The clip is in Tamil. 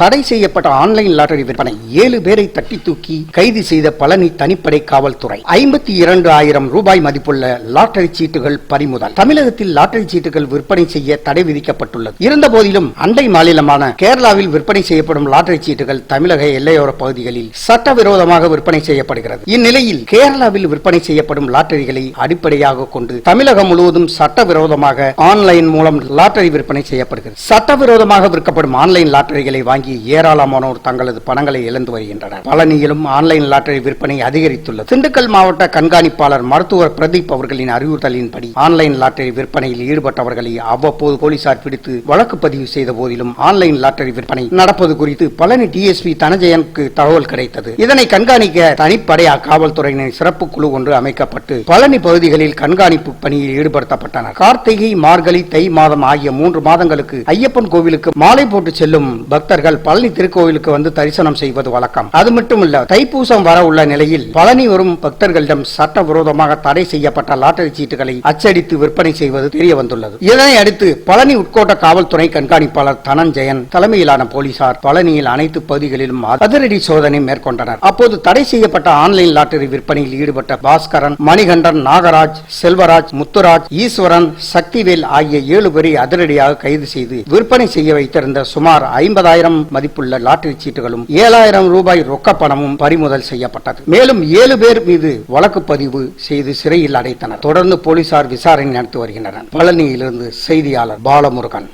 தடை செய்யப்பட்ட ஆன்லைன் லாட்டரி விற்பனை. ஏழு பேரை தட்டி தூக்கி கைது செய்த பழனி தனிப்படை காவல்துறை. ஐம்பத்தி இரண்டு ஆயிரம் ரூபாய் மதிப்புள்ள லாட்டரி சீட்டுகள் பறிமுதல். தமிழகத்தில் லாட்டரி சீட்டுகள் விற்பனை செய்ய தடை விதிக்கப்பட்டுள்ளது. இருந்த போதிலும் அண்டை மாநிலமான கேரளாவில் விற்பனை செய்யப்படும் லாட்டரி சீட்டுகள் தமிழக எல்லையோர பகுதிகளில் சட்டவிரோதமாக விற்பனை செய்யப்படுகிறது. இந்நிலையில் கேரளாவில் விற்பனை செய்யப்படும் லாட்டரிகளை அடிப்படையாக கொண்டு தமிழகம் முழுவதும் சட்டவிரோதமாக ஆன்லைன் மூலம் லாட்டரி விற்பனை செய்யப்படுகிறது. சட்டவிரோதமாக விற்கப்படும் ஆன்லைன் லாட்டரிகளை வாங்கி ஏராளமானோர் தங்களது பணங்களை இழந்து வருகின்றனர். பழனியிலும் ஆன்லைன் லாட்டரி விற்பனை அதிகரித்துள்ளது. திண்டுக்கல் மாவட்ட கண்காணிப்பாளர் மருத்துவர் பிரதீப் அவர்களின் அறிவுறுத்தலின்படி ஆன்லைன் லாட்டரி விற்பனையில் ஈடுபட்டவர்களை அவ்வப்போது போலீசார் பிடித்து வழக்கு பதிவு செய்த போதிலும் ஆன்லைன் லாட்டரி விற்பனை நடப்பது குறித்து பழனி டிஎஸ்பி தனஜயனுக்கு தகவல் கிடைத்தது. இதனை கண்காணிக்க தனிப்படை காவல்துறையினர் சிறப்பு குழு ஒன்று அமைக்கப்பட்டு பழனி பகுதிகளில் கண்காணிப்பு பணியில் ஈடுபடுத்தப்பட்டனர். கார்த்திகை மார்கழி தை மாதம் ஆகிய மூன்று மாதங்களுக்கு ஐயப்பன் கோவிலுக்கு மாலை போட்டு செல்லும் பக்தர்கள் பக்தர்கள் பழனி திருக்கோவிலுக்கு வந்து தரிசனம் செய்வது வழக்கம். அது மட்டுமல்ல தைப்பூசம் வர உள்ள நிலையில் பழனி வரும் பக்தர்களிடம் சட்டவிரோதமாக தடை செய்யப்பட்ட லாட்டரி சீட்டுகளை அச்சடித்து விற்பனை செய்வது தெரிய வந்துள்ளது இதனை அடுத்து பழனி உட்கோட்ட காவல்துறை கண்காணிப்பாளர் தனஞ்சயன் தலைமையிலான போலீசார் பழனியில் அனைத்து பகுதிகளிலும் அதிரடி சோதனை மேற்கொண்டனர். அப்போது தடை செய்யப்பட்ட ஆன்லைன் லாட்டரி விற்பனையில் ஈடுபட்ட பாஸ்கரன் மணிகண்டன் நாகராஜ் செல்வராஜ் முத்துராஜ் ஈஸ்வரன் சக்திவேல் ஆகிய ஏழு பேரை அதிரடியாக கைது செய்து விற்பனை செய்ய வைத்திருந்த சுமார் ஐம்பதாயிரம் மதிப்புள்ள லாட்டரி சீட்டுகளும் ஏழாயிரம் ரூபாய் ரொக்க பணமும் பறிமுதல் செய்யப்பட்டது. மேலும் ஏழு பேர் மீது வழக்கு பதிவு செய்து சிறையில் அடைத்தனர். தொடர்ந்து போலீசார் விசாரணை நடத்தி வருகின்றனர். பழனியிலிருந்து செய்தியாளர் பாலமுருகன்.